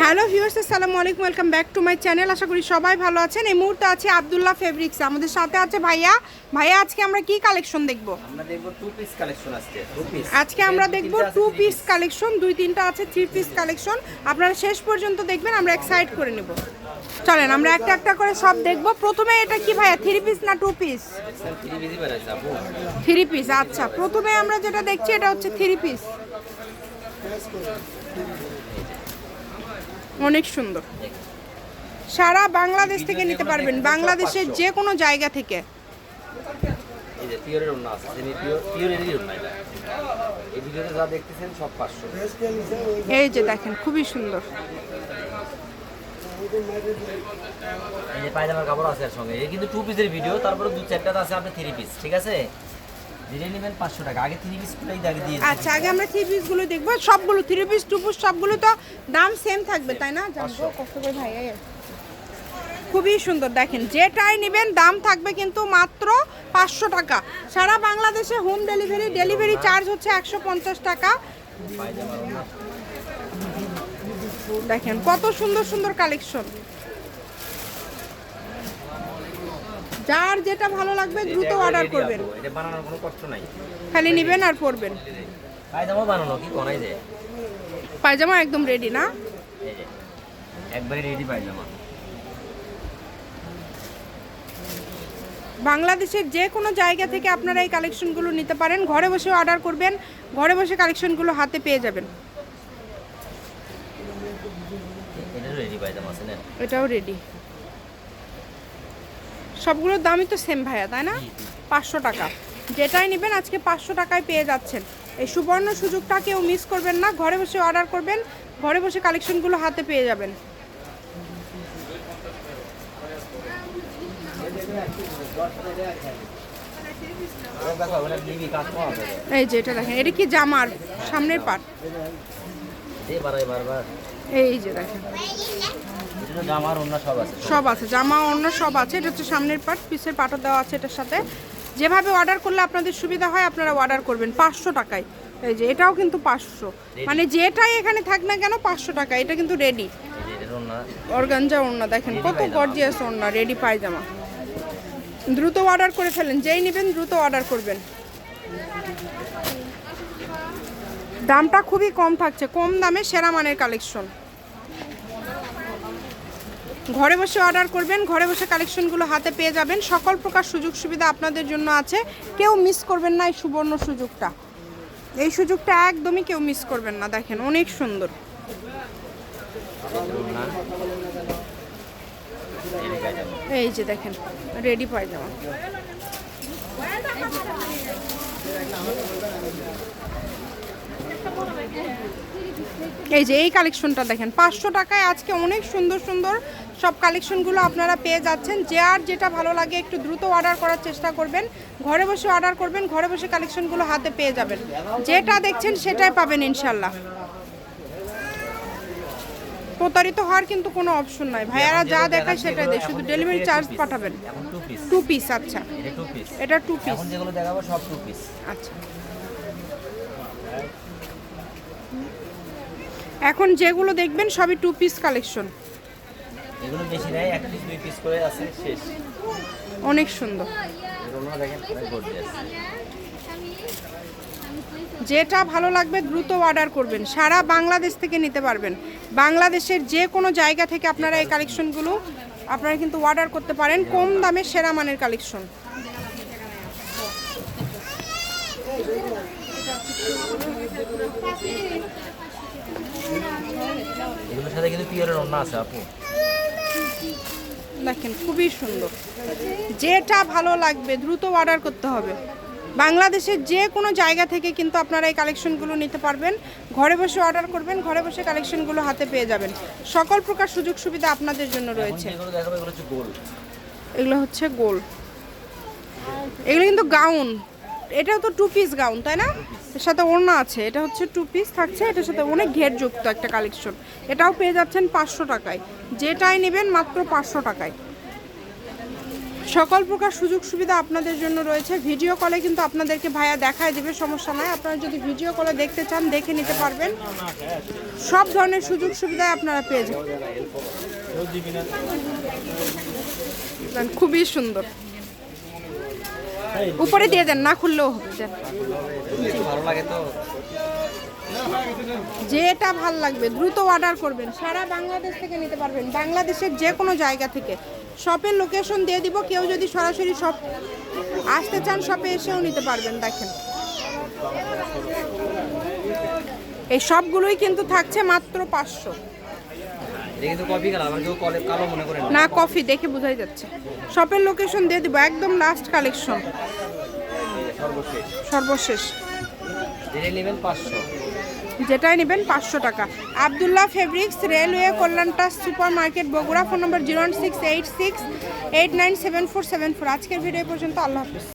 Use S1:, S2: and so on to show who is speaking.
S1: Hello viewers আসসালামু আলাইকুম welcome back to my channel. আশা করি সবাই ভালো আছেন। এই মুহূর্তে আছে আব্দুল্লাহ ফেব্রিক্স আমাদের সাথে আছে ভাইয়া। ভাইয়া আজকে আমরা কি কালেকশন দেখব?
S2: আমরা দেখব টু পিস কালেকশন আজকে টু পিস
S1: আজকে আমরা দেখব টু পিস কালেকশন দুই তিনটা আছে থ্রি পিস কালেকশন আপনারা শেষ পর্যন্ত দেখবেন আমরা এক্সাইট করে নেব। চলেন আমরা একটা একটা করে সব দেখব। প্রথমে এটা কি ভাইয়া থ্রি পিস না টু পিস
S2: থ্রি
S1: পিস আচ্ছা। প্রথমে আমরা যেটা দেখছি এটা হচ্ছে থ্রি পিস অনেক সুন্দর। সারা বাংলাদেশ থেকে নিতে পারবেন বাংলাদেশের যে কোনো জায়গা থেকে।
S2: এই যে
S1: দেখেন খুবই সুন্দর।
S2: এই যে পায়জামার কাপড় আছে এর সঙ্গে। এই কিন্তু টু পিসের ভিডিও তারপরে দু চারটা আছে আপনার থ্রি পিস ঠিক আছে? দিলে নেবেন পাঁচশো টাকা। আগে থ্রি পিস গুলোই আগে দিয়ে
S1: আচ্ছা আগে আমরা থ্রি পিসগুলো দেখব। সবগুলো থ্রি পিস টু পিস সবগুলো তো দাম সেম থাকবে তাই না? জানব কত করে ভাই খুবই সুন্দর দেখেন যেটাই নেবেন দাম থাকবে কিন্তু মাত্র পাঁচশো টাকা। সারা বাংলাদেশে হোম ডেলিভারি ডেলিভারি চার্জ হচ্ছে একশো পঞ্চাশ টাকা। দেখেন কত সুন্দর সুন্দর কালেকশন যার যেটা ভালো লাগবে দ্রুত অর্ডার করবেন।
S2: এটা বানানোর কোনো কষ্ট নাই।
S1: খালি নেবেন আর পরবেন।
S2: পায়জামা বানানো কি কোনাই যে
S1: পায়জামা একদম রেডি না?
S2: একবারে রেডি পায়জামা।
S1: বাংলাদেশের যে কোনো জায়গা থেকে আপনারা এই কালেকশনগুলো নিতে পারেন। ঘরে বসে অর্ডার করবেন ঘরে বসে কালেকশনগুলো হাতে পেয়ে যাবেন। এটাও রেডি সবগুলোর দামই তো সেম ভাইয়া তাই না? পাঁচশো টাকা। যেটাই নেবেন আজকে পাঁচশো টাকায় পেয়ে যাচ্ছেন। এই সুবর্ণ সুযোগটা কেউ মিস করবেন না ঘরে বসে অর্ডার করবেন ঘরে বসে কালেকশনগুলো হাতে পেয়ে যাবেন। এই যে এটা দেখেন এটা কি জামার সামনের পাট?
S2: এই
S1: যে দেখেন।
S2: সব আছে।
S1: সব আছে জামা অন্য সব আছে। এটা হচ্ছে সামনের পাট পিসের পাটও দেওয়া আছে এটার সাথে। যেভাবে অর্ডার করলে আপনাদের সুবিধা হয় আপনারা অর্ডার করবেন পাঁচশো টাকায়। এই যে এটাও কিন্তু পাঁচশো। মানে যেটাই এখানে থাক না কেন পাঁচশো টাকা। এটা কিন্তু রেডি অর্গানজা ওড়না দেখেন কত গর্জিয়াস ওড়না রেডি পায়জামা। দ্রুত অর্ডার করে ফেলেন যেই নেবেন দ্রুত অর্ডার করবেন। দামটা খুবই কম থাকছে কম দামে সেরা মানের কালেকশন ঘরে বসে অর্ডার করবেন, ঘরে বসে কালেকশনগুলো হাতে পেয়ে যাবেন। সকল প্রকার সুযোগ সুবিধা আপনাদের জন্য আছে। কেউ মিস করবেন না এই সুবর্ণ সুযোগটা। এই সুযোগটা একদমই কেউ মিস করবেন না, দেখেন অনেক সুন্দর। এই যে দেখেন রেডি পায়জামা এই যে এই কালেকশনটা দেখেন, পাঁচশো টাকায় আজকে অনেক সুন্দর সুন্দর সব কালেকশনগুলো আপনারা পেয়ে যাচ্ছেন। যে আর যেটা ভালো লাগে একটু দ্রুত অর্ডার করার চেষ্টা করবেন। ঘরে বসে অর্ডার করবেন ঘরে বসে কালেকশনগুলো হাতে পেয়ে যাবেন। যেটা দেখছেন সেটাই পাবেন ইনশাল্লাহ প্রতারিত হওয়ার কিন্তু কোনো অপশন নাই। ভাইয়ারা যা দেখায় সেটাই দেয়। শুধু ডেলিভারি চার্জ পাঠাবেন।
S2: টু পিস
S1: আচ্ছা।
S2: এটা টু পিস
S1: এটা টু পিস
S2: এখন যেগুলো দেখাবো সব টু পিস
S1: আচ্ছা। এখন যেগুলো দেখবেন সবই টু পিস কালেকশন
S2: এগুলো বেশি নেই এক পিস দুই পিস করে আছে শেষ।
S1: অনেক সুন্দর।
S2: এগুলো দেখেন গর্জিয়াস
S1: যেটা ভালো লাগবে দ্রুত অর্ডার করবেন। সারা বাংলাদেশ থেকে নিতে পারবেন। বাংলাদেশের যে কোনো জায়গা থেকে আপনারা এই কালেকশনগুলো আপনারা কিন্তু অর্ডার করতে পারেন। কম দামে সেরা মানের কালেকশন
S2: এগুলোর সাথে কিন্তু পিওরের অন্য আছে আপু।
S1: দেখেন খুবই সুন্দর। যেটা ভালো লাগবে দ্রুত অর্ডার করতে হবে। বাংলাদেশের যে কোনো জায়গা থেকে কিন্তু আপনারা এই কালেকশনগুলো নিতে পারবেন। ঘরে বসে অর্ডার করবেন ঘরে বসে কালেকশনগুলো হাতে পেয়ে যাবেন। সকল প্রকার সুযোগ সুবিধা আপনাদের জন্য রয়েছে।
S2: এগুলো হচ্ছে গোল
S1: এগুলো কিন্তু গাউন এটাও তো টু পিস গাউন তাই না? এর সাথে ওড়না আছে, এটা হচ্ছে টু পিস থাকছে, এটার সাথে অনেক ঘেরযুক্ত একটা কালেকশন এটাও পেয়ে যাচ্ছেন পাঁচশো টাকায়। যেটাই নেবেন মাত্র পাঁচশো টাকায়। সকল প্রকার সুযোগ সুবিধা আপনাদের জন্য রয়েছে। ভিডিও কলে কিন্তু আপনাদেরকে ভাইয়া দেখায় দেবে, সমস্যা নয় আপনারা যদি ভিডিও কলে দেখতে চান, দেখে নিতে পারবেন। সব ধরনের সুযোগ সুবিধায় আপনারা পেয়ে যাবেন। খুবই সুন্দর। উপরে দিয়ে দেন, না খুললেও হবে যেটা ভালো লাগবে, দ্রুত অর্ডার করবেন। সারা বাংলাদেশ থেকে নিতে পারবেন। বাংলাদেশের যে কোনো জায়গা থেকে। শপের লোকেশন দিয়ে দিব, কেউ যদি সরাসরি শপ আসতে চান শপে এসেও নিতে পারবেন, দেখেন। এই সবগুলোই কিন্তু থাকছে মাত্র পাঁচশো।
S2: না।
S1: কফি দেখে বোঝাই যাচ্ছে। শপের লোকেশন দিয়ে দিব একদম লাস্ট কালেকশন
S2: সর্বশেষ।
S1: যেটাই নেবেন পাঁচশো টাকা। Abdullah fabrics railway কল্যাণটা super market Bogura phone number zero six eight six eight nine seven four seven four আজকের ভিডিও পর্যন্ত আল্লাহ হাফিজ।